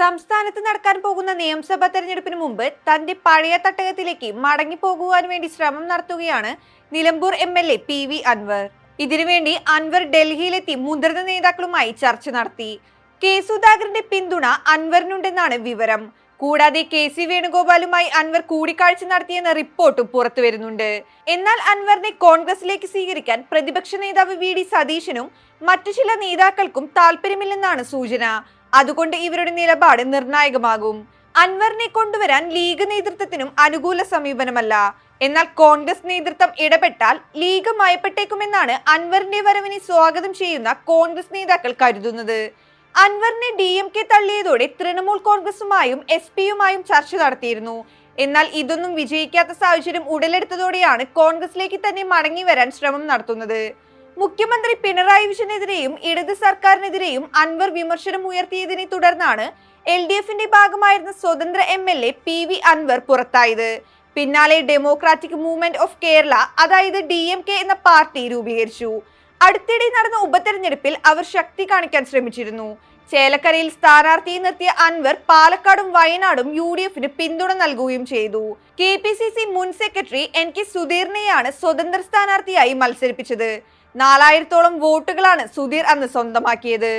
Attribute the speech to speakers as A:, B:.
A: സംസ്ഥാനത്ത് നടക്കാൻ പോകുന്ന നിയമസഭാ തെരഞ്ഞെടുപ്പിന് മുമ്പ് തന്റെ പഴയ തട്ടകത്തിലേക്ക് മടങ്ങിപ്പോകുവാൻ വേണ്ടി ശ്രമം നടത്തുകയാണ് Nilambur M L A P V Anvar. ഇതിനുവേണ്ടി അൻവർ ഡൽഹിയിലെത്തി മുതിർന്ന നേതാക്കളുമായി ചർച്ച നടത്തി. കെ സുധാകരന്റെ പിന്തുണ അൻവറിനുണ്ടെന്നാണ് വിവരം. കൂടാതെ കെ സി വേണുഗോപാലുമായി അൻവർ കൂടിക്കാഴ്ച നടത്തിയെന്ന റിപ്പോർട്ടും പുറത്തു വരുന്നുണ്ട് എന്നാൽ അൻവറിനെ കോൺഗ്രസിലേക്ക് സ്വീകരിക്കാൻ പ്രതിപക്ഷ നേതാവ് വി ഡി സതീശനും മറ്റു ചില നേതാക്കൾക്കും താല്പര്യമില്ലെന്നാണ് സൂചന. അതുകൊണ്ട് ഇവരുടെ നിലപാട് നിർണായകമാകും. അൻവറിനെ കൊണ്ടുവരാൻ ലീഗ് നേതൃത്വത്തിനും അനുകൂല സമീപനമല്ല. എന്നാൽ കോൺഗ്രസ് നേതൃത്വം ഇടപെട്ടാൽ ലീഗ് മയപ്പെട്ടേക്കുമെന്നാണ് അൻവറിന്റെ വരവിനെ സ്വാഗതം ചെയ്യുന്ന കോൺഗ്രസ് നേതാക്കൾ കരുതുന്നത്. അൻവറിനെ ഡി എം കെ തള്ളിയതോടെ തൃണമൂൽ കോൺഗ്രസുമായും എസ് പിയുമായും ചർച്ച നടത്തിയിരുന്നു. എന്നാൽ ഇതൊന്നും വിജയിക്കാത്ത സാഹചര്യം ഉടലെടുത്തതോടെയാണ് കോൺഗ്രസിലേക്ക് തന്നെ മടങ്ങി വരാൻ ശ്രമം നടത്തുന്നത്. മുഖ്യമന്ത്രി പിണറായി വിജയനെതിരെയും ഇടത് സർക്കാരിനെതിരെയും അൻവർ വിമർശനം ഉയർത്തിയതിനെ തുടർന്നാണ് എൽ ഡി എഫിന്റെ ഭാഗമായിരുന്ന സ്വതന്ത്ര M L A P V Anvar പുറത്തായത്. പിന്നാലെ ഡെമോക്രാറ്റിക് മൂവ്മെന്റ് ഓഫ് കേരള അതായത് ഡി എം കെ എന്ന പാർട്ടി രൂപീകരിച്ചു. അടുത്തിടെ നടന്ന ഉപതെരഞ്ഞെടുപ്പിൽ അവർ ശക്തി കാണിക്കാൻ ശ്രമിച്ചിരുന്നു. ചേലക്കരയിൽ സ്ഥാനാർത്ഥിയെ നിർത്തിയ അൻവർ പാലക്കാടും വയനാടും യു ഡി എഫിന് പിന്തുണ നൽകുകയും ചെയ്തു. കെ പി സി സി മുൻ സെക്രട്ടറി എൻ കെ സുധീറിനെയാണ് സ്വതന്ത്ര സ്ഥാനാർത്ഥിയായി മത്സരിപ്പിച്ചത്. നാലായിരത്തോളം വോട്ടുകളാണ് സുധീർ അന്ന് സ്വന്തമാക്കിയത്.